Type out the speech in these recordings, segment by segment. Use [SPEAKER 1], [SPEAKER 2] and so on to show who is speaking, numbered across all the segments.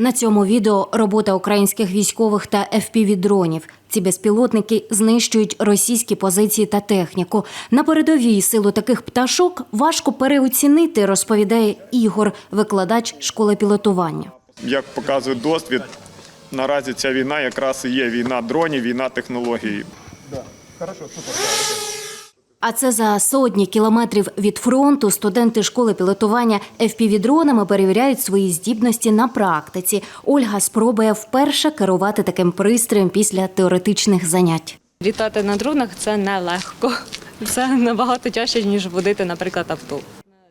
[SPEAKER 1] На цьому відео робота українських військових та FPV-дронів. Ці безпілотники знищують російські позиції та техніку. На передовій силу таких пташок важко переоцінити, розповідає Ігор, викладач школи пілотування.
[SPEAKER 2] Як показує досвід, наразі ця війна якраз і є війна дронів, війна технологій.
[SPEAKER 1] А це за сотні кілометрів від фронту студенти школи пілотування FPV-дронами перевіряють свої здібності на практиці. Ольга спробує вперше керувати таким пристроєм після теоретичних занять.
[SPEAKER 3] Літати на дронах це нелегко. Це набагато тяжче, ніж водити, наприклад, авто.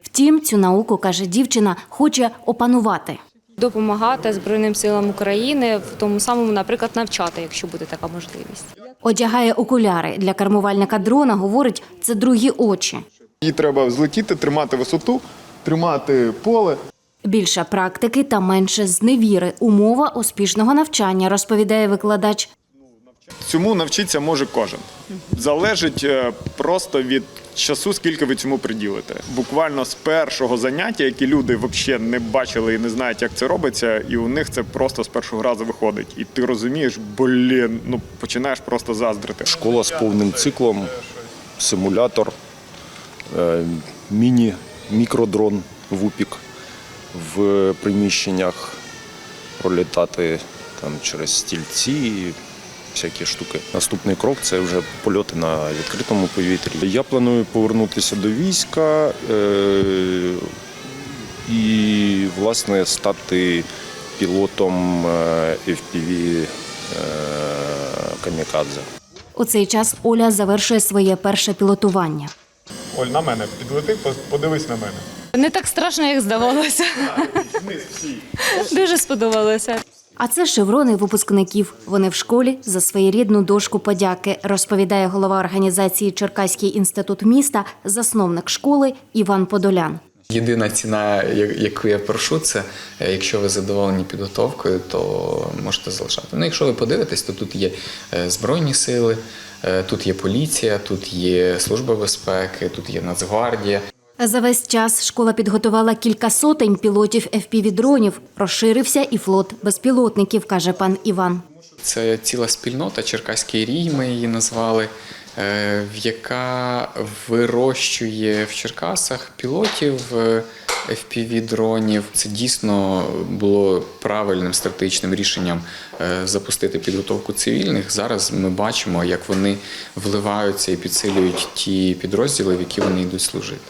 [SPEAKER 1] Втім, цю науку каже дівчина, хоче опанувати.
[SPEAKER 3] Допомагати Збройним силам України в тому самому, наприклад, навчати, якщо буде така можливість.
[SPEAKER 1] Одягає окуляри для кермувальника дрона. Говорить, це другі очі.
[SPEAKER 2] Їй треба злетіти, тримати висоту, тримати поле.
[SPEAKER 1] Більше практики та менше зневіри. Умова успішного навчання, розповідає викладач.
[SPEAKER 2] Цьому навчитися може кожен. Залежить е, просто від часу, скільки ви цьому приділите. Буквально з першого заняття, які люди взагалі не бачили і не знають, як це робиться, і у них це просто з першого разу виходить. І ти розумієш, блін, ну починаєш просто заздрити.
[SPEAKER 4] Школа з повним циклом, симулятор, е, міні, мікродрон вупік в приміщеннях, пролітати там через стільці, всякі штуки. Наступний крок це вже польоти на відкритому повітрі. Я планую повернутися до війська е, і, власне, стати пілотом е, FPV е, камікадзе.
[SPEAKER 1] У цей час Оля завершує своє перше пілотування.
[SPEAKER 2] Оль, на мене підлети, подивись на мене.
[SPEAKER 3] Не так страшно, як здавалося. Дуже сподобалося.
[SPEAKER 1] А це шеврони випускників. Вони в школі за своєрідну дошку подяки, розповідає голова організації Черкаський інститут міста, засновник школи Іван Подолян.
[SPEAKER 5] Єдина ціна, яку я прошу, це е, якщо ви задоволені підготовкою, то можете залишати. Ну, якщо ви подивитесь, то тут є е, збройні сили, е, тут є поліція, тут є служба безпеки, тут є Нацгвардія.
[SPEAKER 1] За весь час школа підготувала кілька сотень пілотів FPV-дронів. Розширився і флот безпілотників, каже пан Іван.
[SPEAKER 5] Це ціла спільнота, Черкаський рій ми її назвали, е, яка вирощує в Черкасах пілотів е, FPV-дронів. Це дійсно було правильним стратегічним рішенням е, запустити підготовку цивільних. Зараз ми бачимо, як вони вливаються і підсилюють ті підрозділи, в які вони йдуть служити.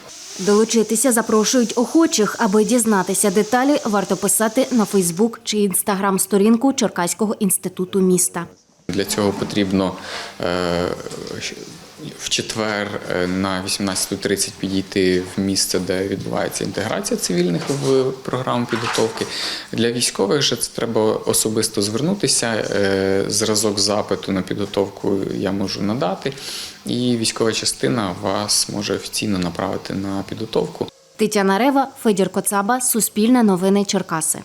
[SPEAKER 1] Долучитися запрошують охочих, аби дізнатися деталі, варто писати на Фейсбук чи інстаграм сторінку Черкаського інституту міста.
[SPEAKER 5] Для цього потрібно е, в четвер е, на 18.30 підійти в місце, де відбувається інтеграція цивільних в програму підготовки. Для військових же це треба особисто звернутися. е, Зразок запиту на підготовку я можу надати, і військова частина вас може офіційно направити на підготовку.
[SPEAKER 1] Тетяна Рева, Федір Коцаба, Суспільне новини Черкаси.